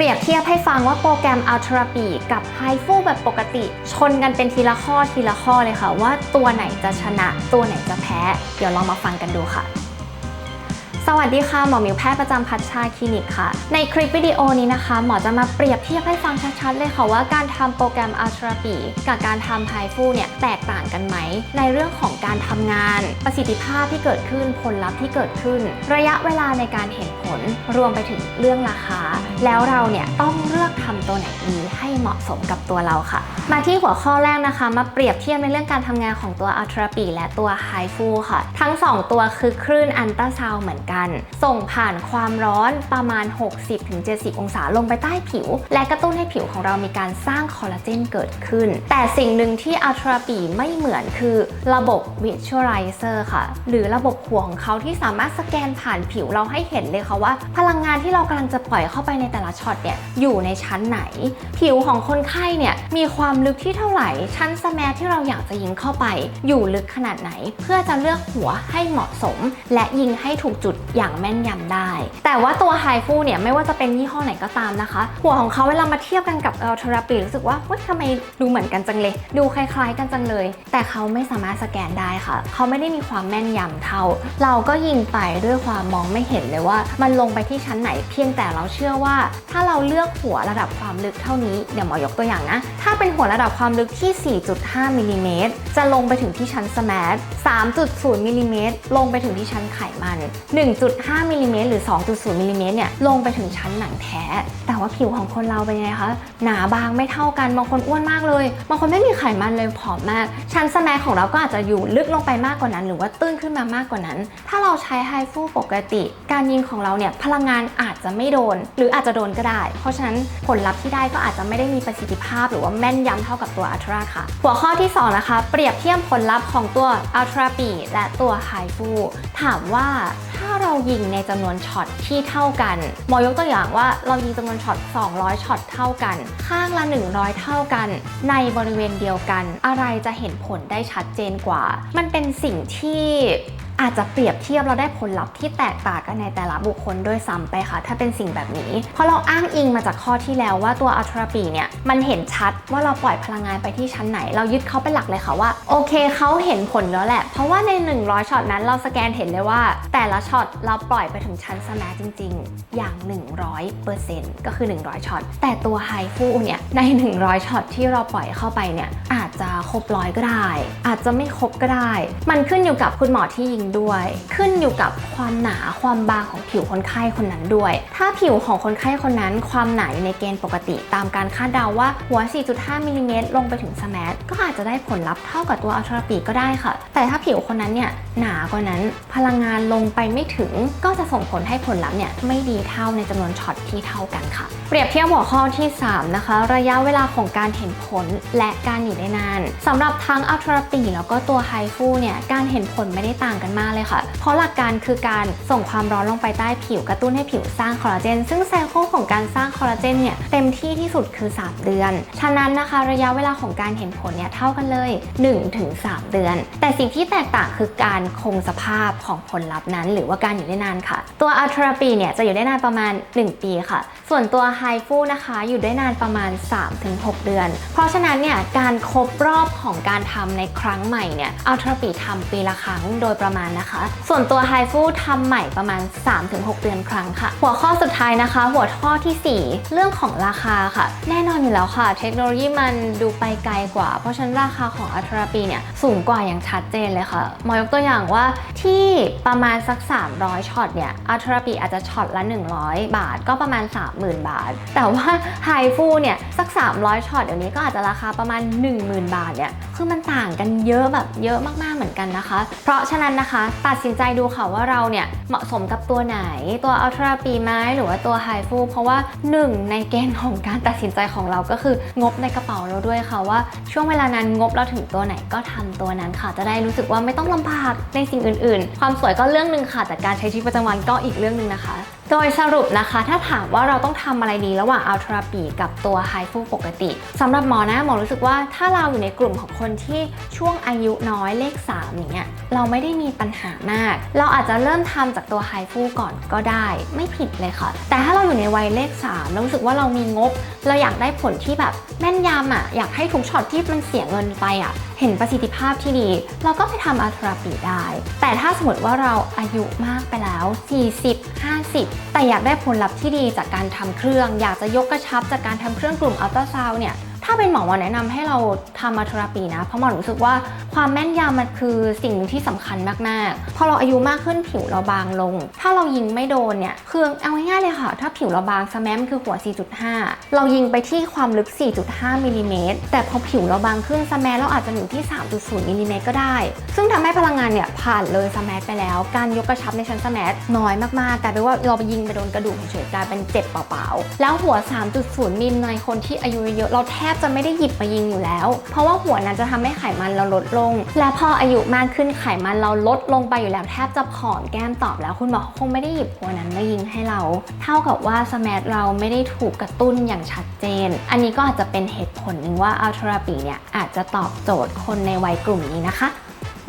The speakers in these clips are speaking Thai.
เปรียบเทียบให้ฟังว่าโปรแกรมอัลตราปีกับไฮฟูแบบปกติ ชนกันเป็นทีละข้อทีละข้อเลยค่ะ ว่าตัวไหนจะชนะตัวไหนจะแพ้ เดี๋ยวลองมาฟังกันดูค่ะ สวัสดีค่ะ หมอหมิวแพทย์ประจำพัชชาคลินิกค่ะ ในคลิปวิดีโอนี้นะคะ หมอจะมาเปรียบเทียบให้ฟังชัดๆเลยค่ะว่าการทำโปรแกรม Ultra b กับการทำ h i f u เนี่ยแตกต่างกันไหม ในเรื่องของการทำงาน ประสิทธิภาพที่เกิดขึ้นผลลัพธ์ที่เกิดขึ้น ระยะเวลาในการเห็นผลรวมไปถึงเรื่องราคา แล้วเราเนี่ยต้องเลือกทำตัวไหนดีให้เหมาะสมกับตัวเราค่ะ มาที่หัวข้อแรกนะคะ มาเปรียบเทียบในเรื่องการทำงานของตัว Ultra b และตัว h i f u ค่ะ ทั้ง 2 ตัวคือคลื่นอันตราซาวเหมือนกันส่งผ่านความร้อนประมาณ 60-70 องศาลงไปใต้ผิว และกระตุ้นให้ผิวของเรามีการสร้างคอลลาเจนเกิดขึ้น แต่สิ่งหนึ่งที่ Ultra b ไม่เหมือนคือระบบ Visualizer ค่ะ หรือระบบหัวของเขาที่สามารถสแกนผ่านผิวเราให้เห็นเลยค่ะว่า พลังงานที่เรากำลังจะปล่อยเข้าไปในแต่ละช็อตเนี่ยอยู่ในชั้นไหน ผิวของคนไข้เนี่ยมีความลึกที่เท่าไหร่ ชั้นสแมทที่เราอยากจะยิงเข้าไป อยู่ลึกขนาดไหน เพื่อจะเลือกหัวให้เหมาะสม และยิงให้ถูกจุดอย่างแม่นยำได้ แต่ว่าตัวไฮฟูเนี่ยไม่ว่าจะเป็นยี่ห้อไหนก็ตามนะคะ หัวของเขาเวลามาเทียบกันกับเอลทราปีรู้สึกว่าเฮ้ยทำไมดูเหมือนกันจังเลย ดูคล้ายๆ กันจังเลย แต่เขาไม่สามารถสแกนได้ค่ะ เขาไม่ได้มีความแม่นยำเท่า เราก็ยิงไปด้วยความมองไม่เห็นเลยว่า มันลงไปที่ชั้นไหนเพียงแต่เราเชื่อว่า ถ้าเราเลือกหัวระดับความลึกเท่านี้เดี๋ยวหมอยกตัวอย่างนะถ้าเป็นหัวระดับความลึกที่ 4.5มิลลิเมตรจะลงไปถึงที่ชั้นสแมท3.0มิลลิเมตรลงไปถึงที่ชั้นไขมัน1.5มิลลิเมตรหรือ 2.0มิลลิเมตรเนี่ยลงไปถึงชั้นหนังแท้ แต่ว่าผิวของคนเราเป็นยังไงคะ หนาบางไม่เท่ากัน บางคนอ้วนมากเลย บางคนไม่มีไขมันเลยผอมมาก ชั้นสแมของเราก็อาจจะอยู่ลึกลงไปมากกว่านั้น หรือว่าตื้นขึ้นมามากกว่านั้น ถ้าเราใช้ไฮฟูปกติ การยิงของเราเนี่ยพลังงานอาจจะไม่โดน หรืออาจจะโดนก็ได้ เพราะฉะนั้นผลลัพธ์ที่ได้ก็อาจจะไม่ได้มีประสิทธิภาพ หรือว่าแม่นยำเท่ากับตัวอัลตราค่ะ หัวข้อที่ 2 นะคะ เปรียบเทียบผลลัพธ์ของตัวอัลตราปีและตัวไฮฟูถามว่าถ้า เรายิงในจำนวนช็อตที่เท่ากันหมอยกตัวอย่างว่าเรายิงจำนวนช็อต 200 ช็อตเท่ากัน ข้างละ 100 เท่ากัน ในบริเวณเดียวกัน อะไรจะเห็นผลได้ชัดเจนกว่า มันเป็นสิ่งที่ อาจจะเปรียบเทียบเราได้ผลลัพธ์ที่แตกต่างกันในแต่ละบุคคลด้วยซ้ำไปค่ะ ถ้าเป็นสิ่งแบบนี้ เพราะเราอ้างอิงมาจากข้อที่แล้วว่าตัวอัลตราปีเนี่ยมันเห็นชัดว่าเราปล่อยพลังงานไปที่ชั้นไหน เรายึดเขาเป็นหลักเลยค่ะว่าโอเคเขาเห็นผลแล้วแหละ เพราะว่าใน 100ช็อตนั้นเราสแกนเห็นเลยว่า แต่ละช็อตเราปล่อยไปถึงชั้นสมทจริง ๆ อย่าง 100%ก็คือ 100ช็อตแต่ตัวไฮฟูเนี่ยใน 100ช็อตที่เราปล่อยเข้าไปเนี่ยอาจจะครบร้อยก็ได้ อาจจะไม่ครบก็ได้ มันขึ้นอยู่กับคุณหมอที่ยิงด้วย ขึ้นอยู่กับความหนาความบางของผิวคนไข้คนนั้นด้วย ถ้าผิวของคนไข้คนนั้นความหนาอยู่ในเกณฑ์ปกติตามการคาดเดาว่าหัว 4.5 มิลลิเมตรลงไปถึงสแมทก็อาจจะได้ผลลัพธ์เท่ากับตัวอัลตราปีก็ได้ค่ะ แต่ถ้าผิวคนนั้นเนี่ยหนากว่านั้นพลังงานลงไปไม่ถึง ก็จะส่งผลให้ผลลัพธ์เนี่ยไม่ดีเท่าในจำนวนช็อตที่เท่ากันค่ะ เปรียบเทียบหัวข้อที่ 3 นะคะ ระยะเวลาของการเห็นผลและการอยู่ได้นานสำหรับทั้งอัลตราปีแล้วก็ตัวไฮฟูเนี่ยการเห็นผลไม่ได้ต่างกันมากเลยค่ะ เพราะหลักการคือการส่งความร้อนลงไปใต้ผิวกระตุ้นให้ผิวสร้างคอลลาเจน ซึ่งไซเคิลของการสร้างคอลลาเจนเนี่ยเต็มที่ที่สุดคือ 3 เดือน ฉะนั้นนะคะระยะเวลาของการเห็นผลเนี่ยเท่ากันเลย 1-3 เดือน แต่สิ่งที่แตกต่างคือการคงสภาพของผลลัพธ์นั้น หรือว่าการอยู่ได้นานค่ะ ตัวอัลตราปีเนี่ยจะอยู่ได้นานประมาณ 1 ปีค่ะ ส่วนตัวไฮฟูนะคะอยู่ได้นานประมาณ 3-6 เดือน เพราะฉะนั้นเนี่ยการครบรอบของการทำในครั้งใหม่เนี่ยอัลตราปีทำปีละครั้งโดยประมาณนะคะ ส่วนตัวไฮฟูทำใหม่ประมาณ 3-6 เดือนครั้งค่ะ หัวข้อสุดท้ายนะคะ หัวข้อทีสี่ 4 เรื่องของราคาค่ะ แน่นอนอยู่แล้วค่ะ เทคโนโลยีมันดูไปไกลกว่า เพราะฉะนั้นราคาของอัลตราปีเนี่ยสูงกว่าอย่างชัดเจนเลยค่ะมอยกตัวอย่างว่าที่ประมาณสัก 300ช็อตเนี่ยอัลตราปีอาจจะช็อตละ 100 บาท ก็ประมาณ 30,000 บาท แต่ว่าไฮฟูเนี่ยสัก 300ช็อตเดี๋ยวนี้ก็อาจจะราคาประมาณ 10,000 บาทเนี่ยคือมันต่างกันเยอะแบบเยอะมากๆเหมือนกันนะคะ เพราะฉะนั้นนะคะตัดสินใจดูค่ะว่าเราเนี่ยเหมาะสมกับตัวไหน ตัวอัลตราปีไหมหรือว่าตัวไฮฟูเพราะว่าหนึ่งในเกณฑ์ของการตัดสินใจของเราก็คืองบในกระเป๋าเราด้วยค่ะว่าช่วงเวลานั้นงบเราถึงตัวไหนก็ทำตัวนั้นค่ะ จะได้รู้สึกว่าไม่ต้องลำบากในสิ่งอื่น ๆ ความสวยก็เรื่องหนึ่งค่ะแต่การใช้ชีวิตประจำวันก็อีกเรื่องหนึ่งนะคะ โดยสรุปนะคะถ้าถามว่าเราต้องทำอะไรดีระหว่างอัลทราปีกับตัวไฮฟูปกติสำหรับหมอนะหมอรู้สึกว่าถ้าเราอยู่ในกลุ่มของคนที่ช่วงอายุน้อยเลข3อย่างเงี้ยเราไม่ได้มีปัญหามาก เราอาจจะเริ่มทำจากตัวไฮฟูก่อนก็ได้ ไม่ผิดเลยค่ะ แต่ถ้าเราอยู่ในวัยเลข3เรารู้สึกว่าเรามีงบ เราอยากได้ผลที่แบบแม่นยำอะอยากให้ทุกช็อตที่มันเสียเงินไปอะ เห็นประสิทธิภาพที่ดี เราก็ไปทำอัลทราปีได้ แต่ถ้าสมมติว่าเราอายุมากไปแล้ว 40 50 แต่อยากได้ผลลัพธ์ที่ดีจากการทำเครื่อง อยากจะยกกระชับจากการทำเครื่องกลุ่มอัลตราซาวเนี่ย ถ้าเป็นหมอหมอแนะนำให้เราทำอัลทราปีนะ เพราะหมอรู้สึกว่าความแม่นยำมันคือสิ่งที่สำคัญมากๆ พอเราอายุมากขึ้นผิวเราบางลง ถ้าเรายิงไม่โดนเนี่ยคือเอาง่ายๆเลยค่ะ ถ้าผิวเราบางสแมมคือหัว 4.5 เรายิงไปที่ความลึก 4.5มิลลิเมตรแต่พอผิวเราบางขึ้นสแมมเราอาจจะอยู่ที่ 3.0มิลลิเมตรก็ได้ ซึ่งทำให้พลังงานเนี่ยผ่านเลยสแมมไปแล้ว การยกกระชับในชั้นสแมมน้อยมากๆกลายเป็นว่าเราไปยิงไปโดนกระดูกเฉยๆกลายเป็นเจ็บเปล่าๆแล้วหัว 3.0มิลในคนที่อายุเยอะเราแทบจะไม่ได้หยิบมายิงอยู่แล้ว เพราะว่าหัวนั้นจะทำให้ไขมันเราลดลง และพออายุมากขึ้นไขมันเราลดลงไปอยู่แล้วแทบจะผอมแก้มตอบแล้ว คุณหมอคงไม่ได้หยิบหัวนั้นมายิงให้เรา เท่ากับว่าสแมทเราไม่ได้ถูกกระตุ้นอย่างชัดเจน อันนี้ก็อาจจะเป็นเหตุผลหนึ่งว่าอัลทราปีเนี่ยอาจจะตอบโจทย์คนในวัยกลุ่มนี้นะคะ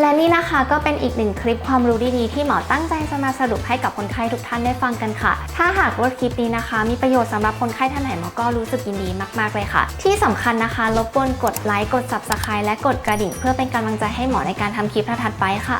และนี่นะคะก็เป็นอีกหนึ่งคลิปความรู้ดีๆ ที่หมอตั้งใจจะมาสรุปให้กับคนไข้ทุกท่านได้ฟังกันค่ะ ถ้าหากว่าคลิปนี้นะคะ มีประโยชน์สำหรับคนไข้ท่านไหนหมอก็รู้สึกยินดีมากๆเลยค่ะ ที่สำคัญนะคะรบกวนกดไลค์กด subscribe และกดกระดิ่ง เพื่อเป็นกำลังใจให้หมอในการทำคลิปถัดไปค่ะ